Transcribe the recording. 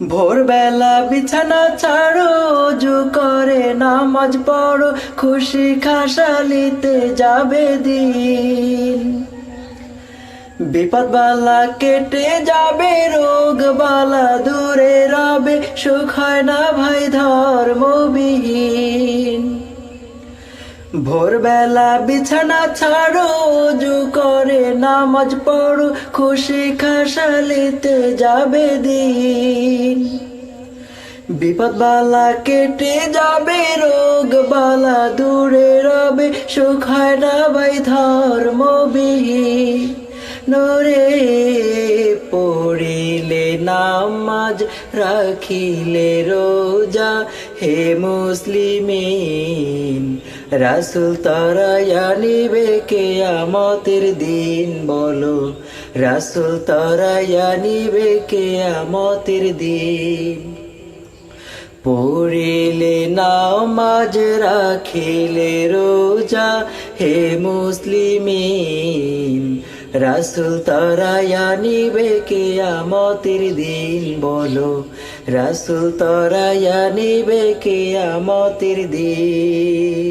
ভোরবেলা বিছানা ছাড়ো অজু করে নামাজ পড়ো, খুশি খাসালিতে যাবে দিন। বিপদ বালা কেটে যাবে রোগ বালা দূরে রবে, সুখ হয় না ভাই ধর্মবিহীন। ভোরবেলা বিছানা ছাড়ো অজু করে নামাজ পড়ো, খুশি খাসালিতে যাবে দিন। বিপদ বালা কেটে যাবে রোগ বালা দূরে রবে, সুখ হয় না ভাই ধর্মবিহীন। নরে পড়িলে নামাজ, রাখিলে রোজা, হে মুসলিমিন রাসুল তারা নিবে কে আমতের দিন, বলো। রাসুল তারা নিবে কে আমতের দিন। পড়িলে নামাজ রাখিলে রোজা, হে মুসলিমিন। রাসুল তারা নিবে কে আমতের দিন, বলো। রাসুল তারা নিবে কে আমতের দিন।